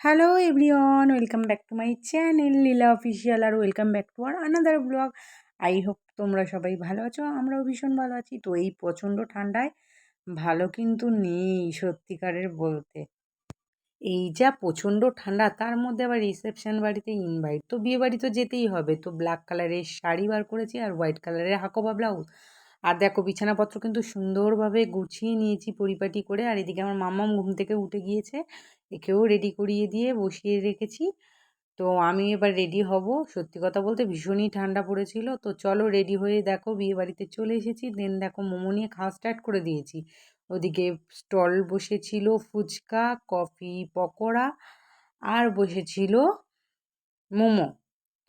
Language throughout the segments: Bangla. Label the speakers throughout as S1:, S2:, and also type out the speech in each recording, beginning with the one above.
S1: Hello everyone welcome back to my channel Leela official R welcome back to R another blog I hope তোমরা সবাই ভালো আছো, আমরাও ভীষণ ভালো আছি। তো এই প্রচণ্ড ঠান্ডায় ভালো কিন্তু নেই সত্যিকারের বলতে। এই যা প্রচণ্ড ঠান্ডা, তার মধ্যে আবার রিসেপশন বাড়িতে ইনভাইট তো বিয়ে বাড়ি তো যেতেই হবে। তো ব্ল্যাক কালারের শাড়ি বার করেছি আর হোয়াইট কালারের হাকোবা ব্লাউজ আর দেখো বিছানাপত্র কিন্তু সুন্দরভাবে গুছিয়ে নিয়েছি পরিপাটি করে, আর এদিকে আমার মাম্মাম ঘুম থেকে উঠে গিয়েছে, একেও রেডি করিয়ে দিয়ে বসিয়ে রেখেছি। তো আমি এবার রেডি হব। সত্যি কথা বলতে ভীষণই ঠান্ডা পড়েছিল। তো চলো রেডি হয়ে দেখো বিয়ে বাড়িতে চলে এসেছি। দেন দেখো মোমো নিয়ে খাওয়া স্টার্ট করে দিয়েছি। ওদিকে স্টল বসেছিল ফুচকা কফি পকোড়া, আর বসেছিল মোমো।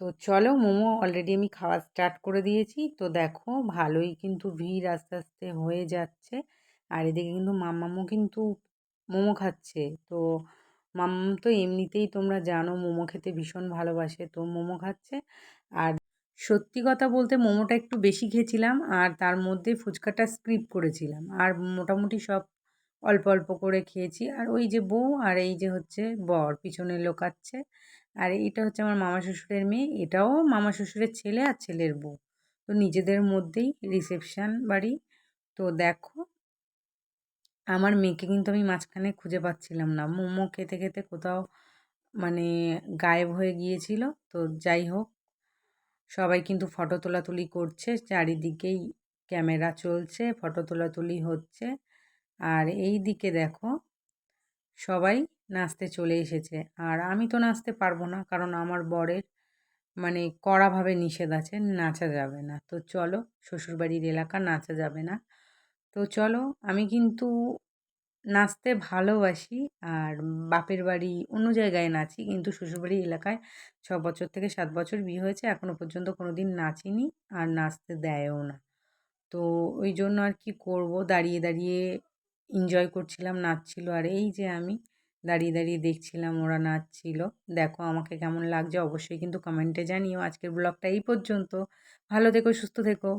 S1: তো চলো মোমো অলরেডি আমি খাওয়া স্টার্ট করে দিয়েছি। তো দেখো ভালোই কিন্তু ভিড় আস্তে আস্তে হয়ে যাচ্ছে। আর এদিকে কিন্তু মাম্মামও কিন্তু মোমো খাচ্ছে। তো মাম্মাম তো এমনিতেই তোমরা জানো মোমো খেতে ভীষণ ভালোবাসে, তো মোমো খাচ্ছে। আর সত্যি কথা বলতে মোমোটা একটু বেশি খেয়েছিলাম আর তার মধ্যে ফুচকাটা স্ক্রিপ করেছিলাম। আর মোটামুটি সব অল্প অল্প করে খেয়েছি। আর ওই যে বউ আর এই যে হচ্ছে বর পিছনে লোকাচ্ছে। আর এটা হচ্ছে আমার মামা শ্বশুরের মেয়ে, এটাও মামা শ্বশুরের ছেলে আর ছেলের বউ। তো নিজেদের মধ্যেই রিসেপশান বাড়ি। তো দেখো, আমার মেয়েকে কিন্তু আমি মাঝখানে খুঁজে পাচ্ছিলাম না। মোমো খেতে খেতে কোথাও মানে গায়েব হয়ে গিয়েছিল। তো যাই হোক, সবাই কিন্তু ফটো তোলাতুলি করছে। চারিদিকেই ক্যামেরা চলছে, ফটো তোলাতুলি হচ্ছে। আর এই দিকে দেখো সবাই নাচতে চলে এসেছে। আর আমি তো নাচতে পারব না, কারণ আমার বরের মানে কড়াভাবে নিষেধ আছে, নাচা যাবে না। তো চলো, শ্বশুরবাড়ির এলাকা নাচা যাবে না। তো চলো, আমি কিন্তু নাচতে ভালোবাসি আর বাপের বাড়ি অন্য জায়গায় নাচি, কিন্তু শ্বশুরবাড়ি এলাকায় ছ বছর থেকে সাত বছর বিয়ে হয়েছে এখনও পর্যন্ত কোনো দিন নাচিনি আর নাচতে দেয়ও না। তো ওই জন্য আর কি করব, দাঁড়িয়ে দাঁড়িয়ে এনজয় করছিলাম, নাচছিল। আর এই যে আমি দাঁড়িয়ে দাঁড়িয়ে দেখছিলাম ওরা নাচছিল। দেখো আমাকে কেমন লাগছে, অবশ্যই কিন্তু কমেন্টে জানিও। আজকের ব্লগটা এই পর্যন্ত। ভালো থেকো, সুস্থ থেকো।